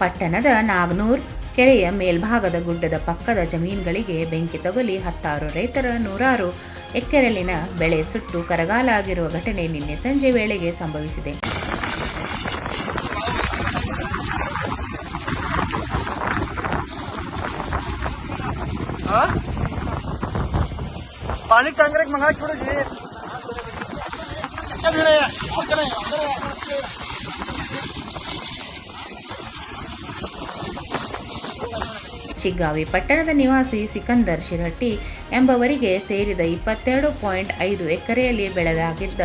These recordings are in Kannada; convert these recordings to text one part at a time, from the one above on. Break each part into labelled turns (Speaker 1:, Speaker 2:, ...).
Speaker 1: ಪಟ್ಟಣದ ನಾಗನೂರ್ ಕೆರೆಯ ಮೇಲ್ಭಾಗದ ಗುಡ್ಡದ ಪಕ್ಕದ ಜಮೀನುಗಳಿಗೆ ಬೆಂಕಿ ತಗುಲಿ ಹತ್ತಾರು ರೈತರ ನೂರಾರು ಎಕರೆಲಿನ ಬೆಳೆ ಸುಟ್ಟು ಕರಗಾಲಾಗಿರುವ ಘಟನೆ ನಿನ್ನೆ ಸಂಜೆ ವೇಳೆಗೆ ಸಂಭವಿಸಿದೆ. ಶಿಗ್ಗಾವಿ ಪಟ್ಟಣದ ನಿವಾಸಿ ಸಿಕಂದರ್ ಶಿರಟ್ಟಿ ಎಂಬವರಿಗೆ ಸೇರಿದ ಇಪ್ಪತ್ತೆರಡು ಪಾಯಿಂಟ್ ಐದು ಎಕರೆಯಲ್ಲಿ ಬೆಳೆದಾಗಿದ್ದ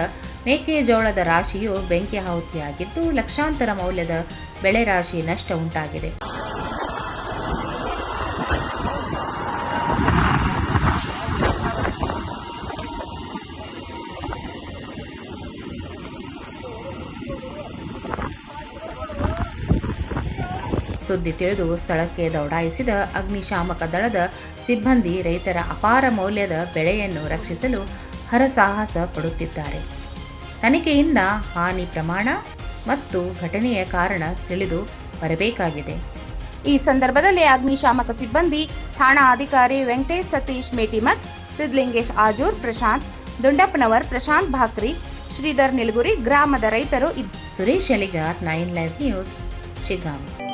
Speaker 1: ಮೇಕೆಜೋಳದ ರಾಶಿಯು ಬೆಂಕಿ ಆಹುತಿಯಾಗಿದ್ದು, ಲಕ್ಷಾಂತರ ಮೌಲ್ಯದ ಬೆಳೆ ರಾಶಿ ನಷ್ಟ ಉಂಟಾಗಿದೆ. ಸುದ್ದಿ ತಿಳಿದು ಸ್ಥಳಕ್ಕೆ ದೌಡಾಯಿಸಿದ ಅಗ್ನಿಶಾಮಕ ದಳದ ಸಿಬ್ಬಂದಿ ರೈತರ ಅಪಾರ ಮೌಲ್ಯದ ಬೆಳೆಯನ್ನು ರಕ್ಷಿಸಲು ಹರಸಾಹಸ ಪಡುತ್ತಿದ್ದಾರೆ. ತನಿಖೆಯಿಂದ ಹಾನಿ ಪ್ರಮಾಣ ಮತ್ತು ಘಟನೆಯ ಕಾರಣ ತಿಳಿದು ಬರಬೇಕಾಗಿದೆ. ಈ ಸಂದರ್ಭದಲ್ಲಿ ಅಗ್ನಿಶಾಮಕ ಸಿಬ್ಬಂದಿ, ಠಾಣಾ ಅಧಿಕಾರಿ ವೆಂಕಟೇಶ್ ಸತೀಶ್ ಮೇಟಿಮಠ್ ಸಿದ್ಲಿಂಗೇಶ್ ಆಜೂರ್ ಪ್ರಶಾಂತ್, ದುಂಡಪ್ಪನವರ್ ಪ್ರಶಾಂತ್ ಭಾಕ್ರಿ, ಶ್ರೀಧರ್ ನಿಲ್ಗುರಿ ಗ್ರಾಮದ ರೈತರು Suresh Aligar nine live news, Shiggaon.